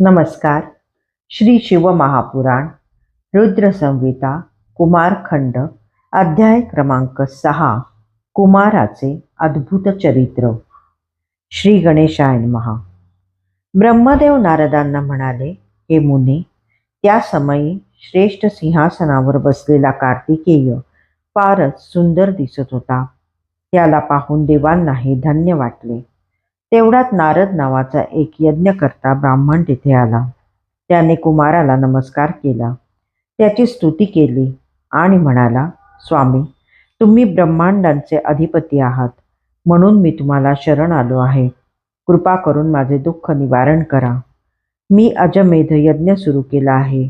नमस्कार. श्री शिवमहापुराण रुद्रसंहिता कुमारखंड अध्याय क्रमांक सहा कुमाराचे अद्भुत चरित्र. श्री गणेशायन महा ब्रह्मदेव नारदांना म्हणाले हे मुने त्या समयी श्रेष्ठ सिंहासनावर बसलेला कार्तिकेय फारच सुंदर दिसत होता. त्याला पाहून देवांनाही धन्य वाटले. तेवढ्यात नारद नावाचा एक यज्ञकर्ता ब्राह्मण तिथे आला. त्याने कुमाराला नमस्कार केला. त्याची स्तुती केली आणि म्हणाला स्वामी तुम्ही ब्रह्मांडांचे अधिपती आहात. म्हणून मी तुम्हाला शरण आलो आहे. कृपा करून माझे दुःख निवारण करा. मी अजमेध यज्ञ सुरू केला आहे.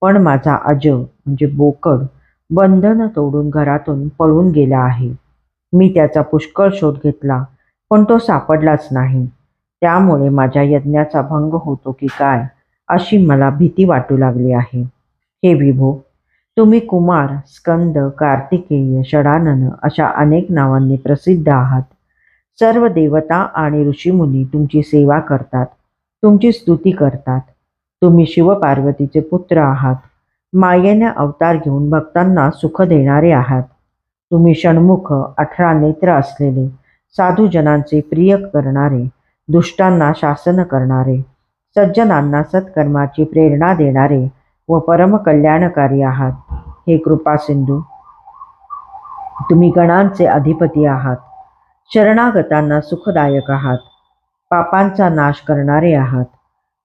पण माझा अज म्हणजे बोकड बंधन तोडून घरातून पळून गेला आहे. मी त्याचा पुष्कळ शोध घेतला. पण तो सापडलाच नाही. त्यामुळे माझ्या यज्ञाचा भंग होतो की काय अशी मला भीती वाटू लागली आहे. हे विभो तुम्ही कुमार स्कंद कार्तिकेय षडानन अशा अनेक नावांनी प्रसिद्ध आहात. सर्व देवता आणि ऋषीमुनी तुमची सेवा करतात तुमची स्तुती करतात. तुम्ही शिवपार्वतीचे पुत्र आहात मायेने अवतार घेऊन भक्तांना सुख देणारे आहात. तुम्ही षण्मुख अठरा नेत्र असलेले साधूजनांचे प्रिय करणारे दुष्टांना शासन करणारे सज्जनांना सत्कर्माची प्रेरणा देणारे व परमकल्याणकारी आहात. हे कृपा सिंधू तुम्ही गणांचे अधिपती आहात. शरणागतांना सुखदायक आहात. पापांचा नाश करणारे आहात.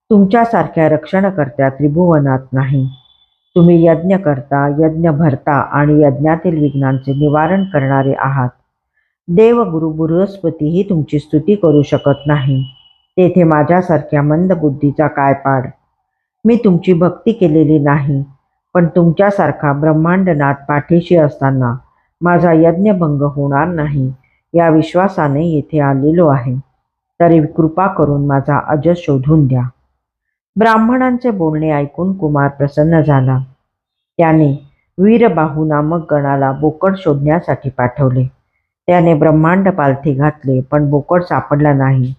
तुमच्यासारख्या रक्षणकर्त्या त्रिभुवनात नाही. तुम्ही यज्ञ करता यज्ञ भरता आणि यज्ञातील विघ्नांचे निवारण करणारे आहात. देवगुरु बृहस्पतीही तुमची स्तुती करू शकत नाही. तेथे माझ्यासारख्या मंद बुद्धीचा काय पाड? मी तुमची भक्ती केलेली नाही पण तुमच्यासारखा ब्रह्मांडनाथ पाठीशी असताना माझा यज्ञभंग होणार नाही या विश्वासाने येथे आलेलो आहे. तरी कृपा करून माझा अज शोधून द्या. ब्राह्मणांचे बोलणे ऐकून कुमार प्रसन्न झाला. त्याने वीरबाहू नामक गणाला बोकड शोधण्यासाठी पाठवले. त्याने ब्रह्मांड पालथी घातले पण बोकड सापडला नाही.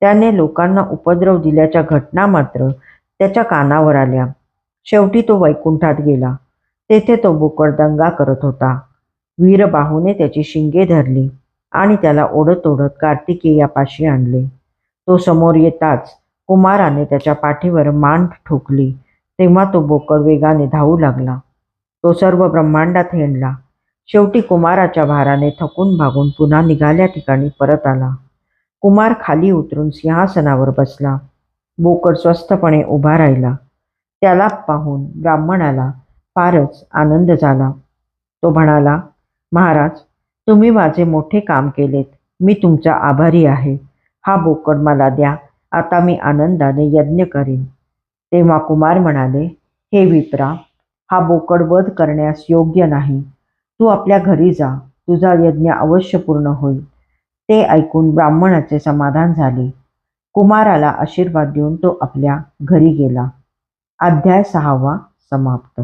त्याने लोकांना उपद्रव दिल्याच्या घटना मात्र त्याच्या कानावर आल्या. शेवटी तो वैकुंठात गेला. तेथे तो बोकड दंगा करत होता. वीरबाहूने त्याची शिंगे धरली आणि त्याला ओढत ओढत कार्तिकेयापाशी आणले. तो समोर येताच कुमाराने त्याच्या पाठीवर मान ठोकली. तेव्हा तो बोकड वेगाने धावू लागला. तो सर्व ब्रह्मांडात हेंडला. शेवटी कुमाराच्या भाराने थकून भागून पुन्हा निघाल्या ठिकाणी परत आला. कुमार खाली उतरून सिंहासनावर बसला. बोकड स्वस्थपणे उभा राहिला. त्याला पाहून ब्राह्मणाला फारच आनंद झाला. तो म्हणाला महाराज तुम्ही माझे मोठे काम केलेत. मी तुमचा आभारी आहे. हा बोकड मला द्या. आता मी आनंदाने यज्ञ करीन. तेव्हा कुमार म्हणाले हे विप्रा हा बोकड वध करण्यास योग्य नाही. तू आपल्या घरी जा. तुझा यज्ञ अवश्य पूर्ण होईल. ते ऐकून ब्राह्मणाचे समाधान झाले. कुमाराला आशीर्वाद देऊन तो आपल्या घरी गेला. अध्याय सहावा समाप्त.